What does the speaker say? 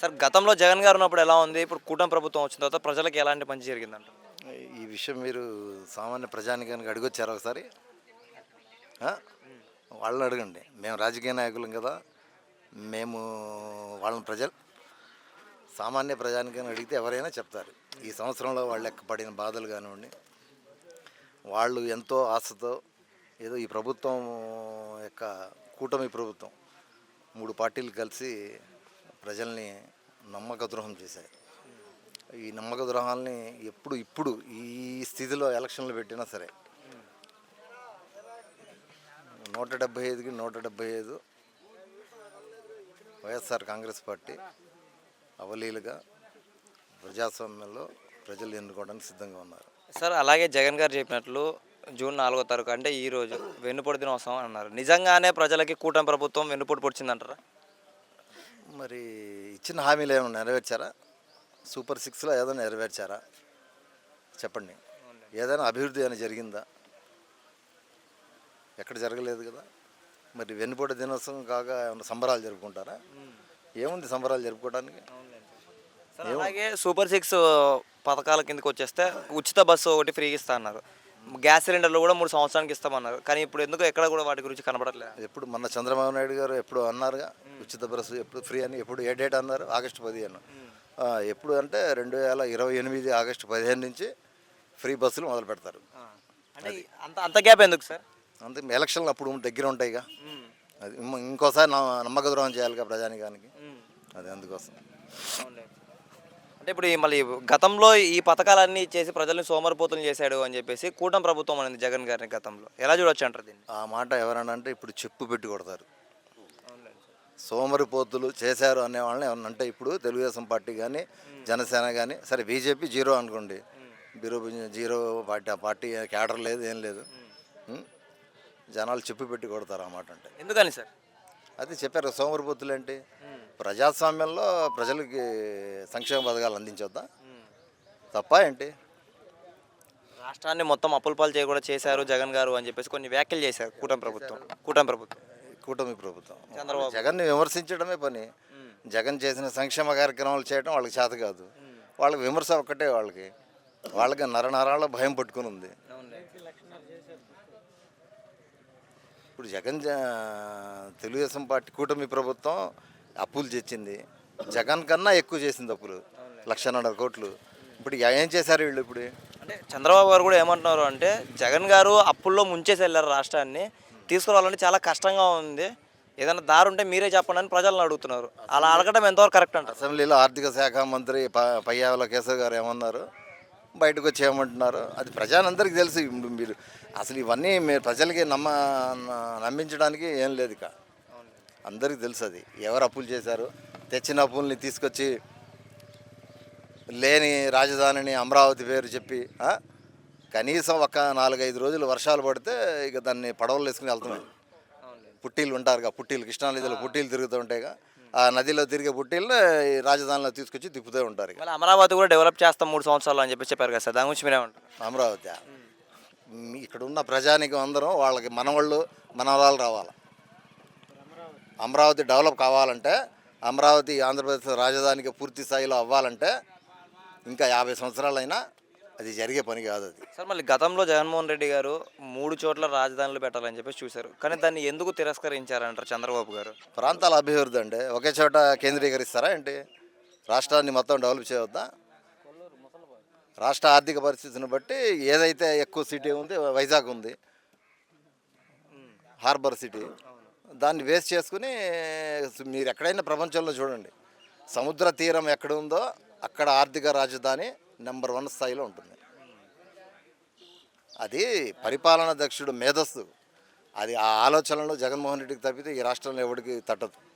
Sir గతంలో జగన్ గారు ఉన్నప్పుడు ఎలా ఉంది? ఇప్పుడు కూటమి ప్రభుత్వం వచ్చిన తర్వాత ప్రజలకు ఎలాంటి మంచి జరిగిందంట ఈ విషయం మీరు సామాన్య ప్రజానికానికి అడిగొచ్చారు ఒకసారి? వాళ్ళని అడగండి. మేము రాజకీయ నాయకులం కదా. మేము వాళ్ళని ప్రజలు. సామాన్య ప్రజానికాన్ని అడిగితే ఎవరైనా చెప్తారు. ఈ సంవత్సరంలో వాళ్ళు ఎక్కపడిన పడిన బాధలు కానివ్వండి వాళ్ళు ఎంతో ఆశతో ఏదో ఈ ప్రభుత్వం యొక్క కూటమి ప్రభుత్వం మూడు పార్టీలు కలిసి ప్రజల్ని నమ్మక ద్రోహం చేశాయి. ఈ నమ్మక ద్రోహాలని ఎప్పుడు ఇప్పుడు ఈ స్థితిలో ఎలక్షన్లు పెట్టినా సరే. నూట డెబ్బై ఐదుకి నూట డెబ్బై ఐదు వైఎస్ఆర్ కాంగ్రెస్ పార్టీ అవలీలుగా ప్రజాస్వామ్యంలో ప్రజలు ఎన్నుకోవడానికి సిద్ధంగా ఉన్నారు. సార్ అలాగే జగన్ గారు చెప్పినట్లు జూన్ నాలుగో తారీఖు అంటే ఈ రోజు వెన్నుపొడి దినోత్సవం అన్నారు. నిజంగానే ప్రజలకి కూటమి ప్రభుత్వం వెన్నుపొడి పొడిచిందంటారా? ఇచ్చిన హామీలు ఏమైనా నెరవేర్చారా? సూపర్ సిక్స్లో ఏదైనా నెరవేర్చారా? చెప్పండి. ఏదైనా అభివృద్ధి ఏమైనా జరిగిందా? ఎక్కడ జరగలేదు కదా? మరి వెన్నుపోటు దినోత్సవం కాగా ఏమైనా సంబరాలు జరుపుకుంటారా? ఏముంది సంబరాలు జరుపుకోవడానికి? అలాగే సూపర్ సిక్స్ పథకాల కిందకి వచ్చేస్తే ఉచిత బస్సు ఒకటి ఫ్రీగా ఇస్తా అన్నారు. గ్యాస్ సిలిండర్లు కూడా మూడు సంవత్సరానికి ఇస్తామన్నారు. కానీ ఇప్పుడు ఎందుకు ఎక్కడ కూడా వాటి గురించి కనబడట్లేదు ఎప్పుడు మొన్న చంద్రబాబు నాయుడు గారు ఎప్పుడు అన్నారుగా ఉచిత బస్సు ఎప్పుడు ఫ్రీ అని ఎప్పుడు ఏ డేట్ అన్నారు? ఆగస్టు పదిహేను. ఎప్పుడు అంటే రెండు వేల ఇరవై ఎనిమిది ఆగస్టు పదిహేను నుంచి ఫ్రీ బస్సులు మొదలు పెడతారు. అంటే అంత అంత గ్యాప్ ఎందుకు సార్? అంతే ఎలక్షన్లు అప్పుడు దగ్గర ఉంటాయిగా. అది ఇంకోసారి నమ్మక ద్రోహం చేయాలిగా ప్రజానికానికి. అది అందుకోసం. అంటే ఇప్పుడు ఈ మళ్ళీ గతంలో ఈ పథకాలన్నీ చేసి ప్రజల్ని సోమరిపోతులు చేశాడు అని చెప్పేసి కూటమి ప్రభుత్వం అనేది జగన్ గారిని గతంలో. ఎలా చూడొచ్చు అంటారు దీన్ని? ఆ మాట ఎవరన్నా అంటే ఇప్పుడు చెప్పు పెట్టి కొడతారు. సోమరిపోతులు చేశారు అనే వాళ్ళని ఎవరన్నా అంటే ఇప్పుడు తెలుగుదేశం పార్టీ కానీ జనసేన కానీ సరే బీజేపీ జీరో అనుకోండి. జీరో జీరో పార్టీ ఆ పార్టీ క్యాడర్ లేదు ఏం లేదు? జనాలు చెప్పు పెట్టి కొడతారు ఆ మాట అంటే. ఎందుకని సార్? అది చెప్పారు సోమరిపోతులు ఏంటి ప్రజాస్వామ్యంలో ప్రజలకి సంక్షేమ పథకాలు అందించొద్దా? తప్ప ఏంటి? రాష్ట్రాన్ని మొత్తం అప్పుల పాలు చేయకుండా చేశారు జగన్ గారు అని చెప్పేసి కొన్ని వ్యాఖ్యలు చేశారు కూటమి ప్రభుత్వం. కూటమి ప్రభుత్వం. కూటమి ప్రభుత్వం. చంద్రబాబు. జగన్ని విమర్శించడమే పని. జగన్ చేసిన సంక్షేమ కార్యక్రమాలు చేయడం వాళ్ళకి చేత కాదు. వాళ్ళకి విమర్శ ఒక్కటే వాళ్ళకి. వాళ్ళకి నరనరాల భయం పట్టుకుని ఉంది. ఇప్పుడు జగన్ తెలుగుదేశం పార్టీ కూటమి ప్రభుత్వం అప్పులు తెచ్చింది జగన్ కన్నా ఎక్కువ చేసింది అప్పులు. లక్షన్నర కోట్లు. ఇప్పుడు ఏం చేశారు వీళ్ళు ఇప్పుడు? అంటే చంద్రబాబు గారు కూడా ఏమంటున్నారు అంటే జగన్ గారు అప్పుల్లో ముంచేసి వెళ్ళారు రాష్ట్రాన్ని. తీసుకురావాలంటే చాలా కష్టంగా ఉంది. ఏదైనా దారి ఉంటే మీరే చెప్పండి అని ప్రజలను అడుగుతున్నారు. అలా అడగడం ఎంతవరకు కరెక్ట్ అంటారు? అసెంబ్లీలో ఆర్థిక శాఖ మంత్రి ప- పయ్యావుల కేశవ్ గారు ఏమన్నారు? బయటకు వచ్చి ఏమంటున్నారు అది ప్రజలందరికీ తెలుసు మీరు అసలు ఇవన్నీ మీరు ప్రజలకి నమ్మ నమ్మించడానికి ఏం లేదు ఇక. అందరికీ తెలుసు అది. ఎవరు అప్పులు చేశారు? తెచ్చిన అప్పుల్ని తీసుకొచ్చి లేని రాజధానిని అమరావతి పేరు చెప్పి? కనీసం ఒక నాలుగైదు రోజులు వర్షాలు పడితే ఇక దాన్ని పడవలు వేసుకుని వెళ్తున్నాయి పుట్టీలు ఉంటారుగా పుట్టీలు కృష్ణానదిలో పుట్టీలు తిరుగుతూ ఉంటాయిగా. ఆ నదిలో తిరిగే పుట్టీలను ఈ రాజధానిలో తీసుకొచ్చి తిప్పుతూ ఉంటారు ఇక. మళ్ళీ అమరావతి కూడా డెవలప్ చేస్తాం మూడు సంవత్సరాలు అని చెప్పి చెప్పారు కదా సార్. దాని గురించి మీరేమంటారు? అమరావతి. మ్, ఇక్కడ ఉన్న ప్రజానికం అందరం వాళ్ళకి మనవాళ్ళు మనవరాలు రావాలి. అమరావతి డెవలప్ కావాలంటే అమరావతి ఆంధ్రప్రదేశ్ రాజధానికి పూర్తి స్థాయిలో అవ్వాలంటే ఇంకా యాభై సంవత్సరాలైనా అది జరిగే పని కాదు అది. సార్ మళ్ళీ గతంలో జగన్మోహన్ రెడ్డి గారు మూడు చోట్ల రాజధానులు పెట్టాలని చెప్పేసి చూశారు. కానీ దాన్ని ఎందుకు తిరస్కరించారంటారు చంద్రబాబు గారు? ప్రాంతాల అభివృద్ధి అంటే ఒకే చోట కేంద్రీకరిస్తారా ఏంటి? రాష్ట్రాన్ని మొత్తం డెవలప్ చేయవద్దా? రాష్ట్ర ఆర్థిక పరిస్థితిని బట్టి ఏదైతే ఎక్కువ సిటీ ఉంది వైజాగ్ ఉంది హార్బర్ సిటీ దాన్ని వేస్ట్ చేసుకుని మీరు ఎక్కడైనా ప్రపంచంలో చూడండి. సముద్ర తీరం ఎక్కడ ఉందో అక్కడ ఆర్థిక రాజధాని నెంబర్ వన్ స్థాయిలో ఉంటుంది. అది పరిపాలనా దక్షుడు మేధస్సు. అది ఆ ఆలోచనలో జగన్మోహన్ రెడ్డికి తప్పితే ఈ రాష్ట్రంలో ఎవరికి తట్టదు.